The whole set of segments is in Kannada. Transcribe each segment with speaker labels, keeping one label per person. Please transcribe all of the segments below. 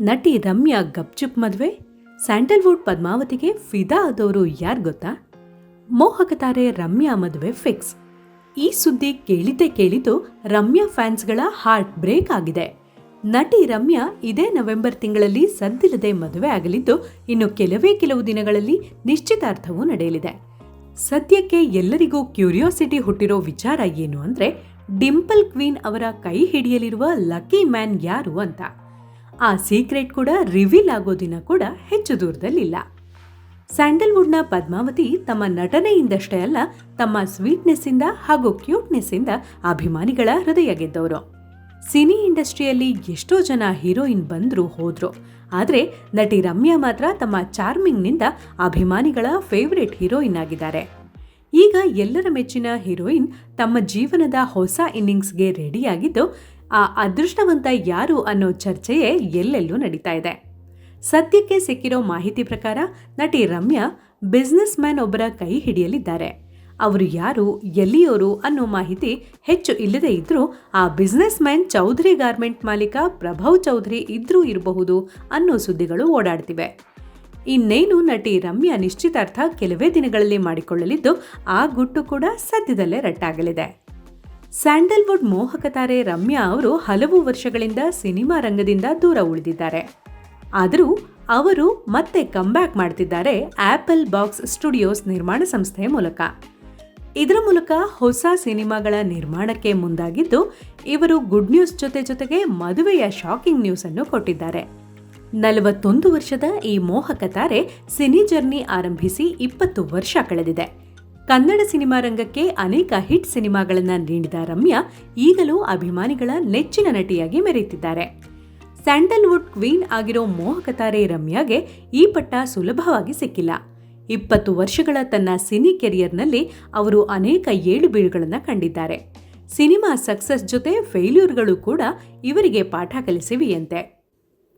Speaker 1: ನಟಿ ರಮ್ಯಾ ಗಪ್ಚುಪ್ ಮದುವೆ, ಸ್ಯಾಂಡಲ್ವುಡ್ ಪದ್ಮಾವತಿಗೆ ಫಿದಾ ಆದವರು ಯಾರು ಗೊತ್ತಾ? ಮೋಹಕ ತಾರೆ ರಮ್ಯಾ ಮದುವೆ ಫಿಕ್ಸ್. ಈ ಸುದ್ದಿ ಕೇಳಿದ್ದೇ ಕೇಳಿದ್ದು ರಮ್ಯಾ ಫ್ಯಾನ್ಸ್ಗಳ ಹಾರ್ಟ್ ಬ್ರೇಕ್ ಆಗಿದೆ. ನಟಿ ರಮ್ಯಾ ಇದೇ ನವೆಂಬರ್ ತಿಂಗಳಲ್ಲಿ ಸದ್ದಿಲ್ಲದೆ ಮದುವೆ ಆಗಲಿದ್ದು ಇನ್ನು ಕೆಲವೇ ಕೆಲವು ದಿನಗಳಲ್ಲಿ ನಿಶ್ಚಿತಾರ್ಥವೂ ನಡೆಯಲಿದೆ. ಸದ್ಯಕ್ಕೆ ಎಲ್ಲರಿಗೂ ಕ್ಯೂರಿಯಾಸಿಟಿ ಹುಟ್ಟಿರೋ ವಿಚಾರ ಏನು ಅಂದರೆ, ಡಿಂಪಲ್ ಕ್ವೀನ್ ಅವರ ಕೈ ಹಿಡಿಯಲಿರುವ ಲಕ್ಕಿ ಮ್ಯಾನ್ ಯಾರು ಅಂತ. ಆ ಸೀಕ್ರೆಟ್ ಕೂಡ ರಿವೀಲ್ ಆಗೋ ದಿನ ಕೂಡ ಹೆಚ್ಚು ದೂರದಲ್ಲಿಲ್ಲ. ಸ್ಯಾಂಡಲ್ವುಡ್ನ ಪದ್ಮಾವತಿ ತಮ್ಮ ನಟನೆಯಿಂದಷ್ಟೇ ಅಲ್ಲ, ತಮ್ಮ ಸ್ವೀಟ್ನೆಸ್ಸಿಂದ ಹಾಗೂ ಕ್ಯೂಟ್ನೆಸ್ಸಿಂದ ಅಭಿಮಾನಿಗಳ ಹೃದಯ ಗೆದ್ದವರು ಸಿನಿ ಇಂಡಸ್ಟ್ರಿಯಲ್ಲಿ ಎಷ್ಟೋ ಜನ ಹೀರೋಯಿನ್ ಬಂದ್ರು ಹೋದ್ರು. ಆದರೆ ನಟಿ ರಮ್ಯಾ ಮಾತ್ರ ತಮ್ಮ ಚಾರ್ಮಿಂಗ್ನಿಂದ ಅಭಿಮಾನಿಗಳ ಫೇವರೇಟ್ ಹೀರೋಯಿನ್ ಆಗಿದ್ದಾರೆ. ಈಗ ಎಲ್ಲರ ಮೆಚ್ಚಿನ ಹೀರೋಯಿನ್ ತಮ್ಮ ಜೀವನದ ಹೊಸ ಇನ್ನಿಂಗ್ಸ್ಗೆ ರೆಡಿಯಾಗಿದ್ದು ಆ ಅದೃಷ್ಟವಂತ ಯಾರು ಅನ್ನೋ ಚರ್ಚೆಯೇ ಎಲ್ಲೆಲ್ಲೂ ನಡೀತಾ ಇದೆ. ಸದ್ಯಕ್ಕೆ ಸಿಕ್ಕಿರೋ ಮಾಹಿತಿ ಪ್ರಕಾರ ನಟಿ ರಮ್ಯಾ ಬಿಸ್ನೆಸ್ ಮ್ಯಾನ್ ಒಬ್ಬರ ಕೈ ಹಿಡಿಯಲಿದ್ದಾರೆ. ಅವರು ಯಾರು ಎಲ್ಲಿಯೋರು ಅನ್ನೋ ಮಾಹಿತಿ ಹೆಚ್ಚು ಇಲ್ಲದೇ ಇದ್ದರೂ ಆ ಬಿಸ್ನೆಸ್ ಮ್ಯಾನ್ ಚೌಧರಿ ಗಾರ್ಮೆಂಟ್ ಮಾಲೀಕ ಪ್ರಭವ್ ಚೌಧರಿ ಇದ್ರೂ ಇರಬಹುದು ಅನ್ನೋ ಸುದ್ದಿಗಳು ಓಡಾಡ್ತಿವೆ. ಇನ್ನೇನು ನಟಿ ರಮ್ಯಾ ನಿಶ್ಚಿತಾರ್ಥ ಕೆಲವೇ ದಿನಗಳಲ್ಲಿ ಮಾಡಿಕೊಳ್ಳಲಿದ್ದು ಆ ಗುಟ್ಟು ಕೂಡ ಸದ್ಯದಲ್ಲೇ ರಟ್ಟಾಗಲಿದೆ. ಸ್ಯಾಂಡಲ್ವುಡ್ ಮೋಹಕ ತಾರೆ ರಮ್ಯಾ ಅವರು ಹಲವು ವರ್ಷಗಳಿಂದ ಸಿನಿಮಾ ರಂಗದಿಂದ ದೂರ ಉಳಿದಿದ್ದಾರೆ. ಆದರೂ ಅವರು ಮತ್ತೆ ಕಂಬ್ಯಾಕ್ ಮಾಡ್ತಿದ್ದಾರೆ ಆಪಲ್ ಬಾಕ್ಸ್ ಸ್ಟುಡಿಯೋಸ್ ನಿರ್ಮಾಣ ಸಂಸ್ಥೆಯ ಮೂಲಕ. ಇದರ ಮೂಲಕ ಹೊಸ ಸಿನಿಮಾಗಳ ನಿರ್ಮಾಣಕ್ಕೆ ಮುಂದಾಗಿದ್ದು, ಇವರು ಗುಡ್ ನ್ಯೂಸ್ ಜೊತೆ ಜೊತೆಗೆ ಮದುವೆಯ ಶಾಕಿಂಗ್ ನ್ಯೂಸ್ ಅನ್ನು ಕೊಟ್ಟಿದ್ದಾರೆ. ನಲವತ್ತೊಂದು ವರ್ಷದ ಈ ಮೋಹಕ ತಾರೆ ಸಿನಿ ಜರ್ನಿ ಆರಂಭಿಸಿ ಇಪ್ಪತ್ತು ವರ್ಷ ಕಳೆದಿದೆ. ಕನ್ನಡ ಸಿನಿಮಾ ರಂಗಕ್ಕೆ ಅನೇಕ ಹಿಟ್ ಸಿನಿಮಾಗಳನ್ನು ನೀಡಿದ ರಮ್ಯಾ ಈಗಲೂ ಅಭಿಮಾನಿಗಳ ನೆಚ್ಚಿನ ನಟಿಯಾಗಿ ಮೆರೆಯುತ್ತಿದ್ದಾರೆ. ಸ್ಯಾಂಡಲ್ವುಡ್ ಕ್ವೀನ್ ಆಗಿರೋ ಮೋಹಕ ತಾರೆ ರಮ್ಯಾಗೆ ಈ ಪಟ್ಟ ಸುಲಭವಾಗಿ ಸಿಕ್ಕಿಲ್ಲ. ಇಪ್ಪತ್ತು ವರ್ಷಗಳ ತನ್ನ ಸಿನಿ ಕೆರಿಯರ್ನಲ್ಲಿ ಅವರು ಅನೇಕ ಏಳು ಬೀಳುಗಳನ್ನು ಕಂಡಿದ್ದಾರೆ. ಸಿನಿಮಾ ಸಕ್ಸಸ್ ಜೊತೆ ಫೇಲ್ಯೂರ್ಗಳು ಕೂಡ ಇವರಿಗೆ ಪಾಠ ಕಲಿಸಿವೆಯಂತೆ.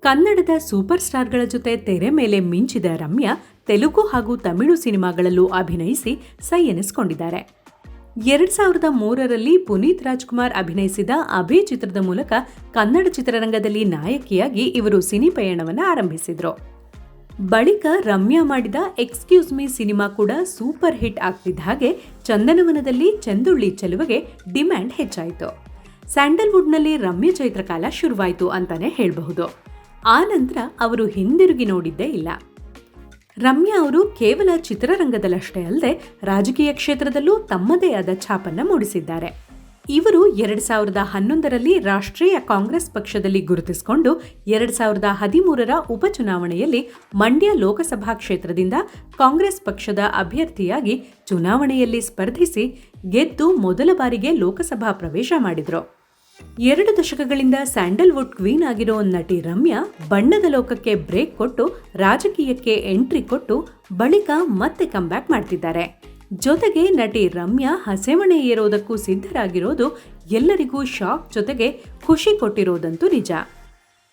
Speaker 1: ಕನ್ನಡದ ಸೂಪರ್ ಸ್ಟಾರ್ಗಳ ಜೊತೆ ತೆರೆ ಮೇಲೆ ಮಿಂಚಿದ ರಮ್ಯಾ ತೆಲುಗು ಹಾಗೂ ತಮಿಳು ಸಿನಿಮಾಗಳಲ್ಲೂ ಅಭಿನಯಿಸಿ ಸೈ ಎನಿಸಿಕೊಂಡಿದ್ದಾರೆ ಎರಡ್ ಸಾವಿರದ ಮೂರರಲ್ಲಿ ಪುನೀತ್ ರಾಜ್ಕುಮಾರ್ ಅಭಿನಯಿಸಿದ ಅಭಿ ಚಿತ್ರದ ಮೂಲಕ ಕನ್ನಡ ಚಿತ್ರರಂಗದಲ್ಲಿ ನಾಯಕಿಯಾಗಿ ಇವರು ಸಿನಿ ಪಯಣವನ್ನು ಆರಂಭಿಸಿದ್ರು. ಬಳಿಕ ರಮ್ಯಾ ಮಾಡಿದ ಎಕ್ಸ್ಕ್ಯೂಸ್ ಮೀ ಸಿನಿಮಾ ಕೂಡ ಸೂಪರ್ ಹಿಟ್ ಆಗ್ತಿದ್ದ ಹಾಗೆ ಚಂದನವನದಲ್ಲಿ ಚಂದುಳ್ಳಿ ಚೆಲುವೆಗೆ ಡಿಮ್ಯಾಂಡ್ ಹೆಚ್ಚಾಯಿತು. ಸ್ಯಾಂಡಲ್ವುಡ್ನಲ್ಲಿ ರಮ್ಯ ಚೈತ್ರಕಾಲ ಶುರುವಾಯಿತು ಅಂತಾನೆ ಹೇಳಬಹುದು. ಆ ನಂತರ ಅವರು ಹಿಂದಿರುಗಿ ನೋಡಿದ್ದೇ ಇಲ್ಲ. ರಮ್ಯಾ ಅವರು ಕೇವಲ ಚಿತ್ರರಂಗದಲ್ಲಷ್ಟೇ ಅಲ್ಲದೆ ರಾಜಕೀಯ ಕ್ಷೇತ್ರದಲ್ಲೂ ತಮ್ಮದೇ ಆದ ಛಾಪನ್ನ ಮೂಡಿಸಿದ್ದಾರೆ. ಇವರು ಎರಡು ಸಾವಿರದ ಹನ್ನೊಂದರಲ್ಲಿ ರಾಷ್ಟ್ರೀಯ ಕಾಂಗ್ರೆಸ್ ಪಕ್ಷದಲ್ಲಿ ಗುರುತಿಸಿಕೊಂಡು ಎರಡು ಸಾವಿರದ ಹದಿಮೂರರ ಉಪಚುನಾವಣೆಯಲ್ಲಿ ಮಂಡ್ಯ ಲೋಕಸಭಾ ಕ್ಷೇತ್ರದಿಂದ ಕಾಂಗ್ರೆಸ್ ಪಕ್ಷದ ಅಭ್ಯರ್ಥಿಯಾಗಿ ಚುನಾವಣೆಯಲ್ಲಿ ಸ್ಪರ್ಧಿಸಿ ಗೆದ್ದು ಮೊದಲ ಬಾರಿಗೆ ಲೋಕಸಭಾ ಪ್ರವೇಶ ಮಾಡಿದ್ರು. ಎರಡು ದಶಕಗಳಿಂದ ಸ್ಯಾಂಡಲ್ವುಡ್ ಕ್ವೀನ್ ಆಗಿರೋ ನಟಿ ರಮ್ಯಾ ಬಣ್ಣದ ಲೋಕಕ್ಕೆ ಬ್ರೇಕ್ ಕೊಟ್ಟು ರಾಜಕೀಯಕ್ಕೆ ಎಂಟ್ರಿ ಕೊಟ್ಟು ಬಳಿಕ ಮತ್ತೆ ಕಂಬ್ಯಾಕ್ ಮಾಡ್ತಿದ್ದಾರೆ. ಜೊತೆಗೆ ನಟಿ ರಮ್ಯಾ ಹಸೆಮಣೆ ಏರೋದಕ್ಕೂ ಸಿದ್ಧರಾಗಿರೋದು ಎಲ್ಲರಿಗೂ ಶಾಕ್ ಜೊತೆಗೆ ಖುಷಿ ಕೊಟ್ಟಿರೋದಂತೂ ನಿಜ.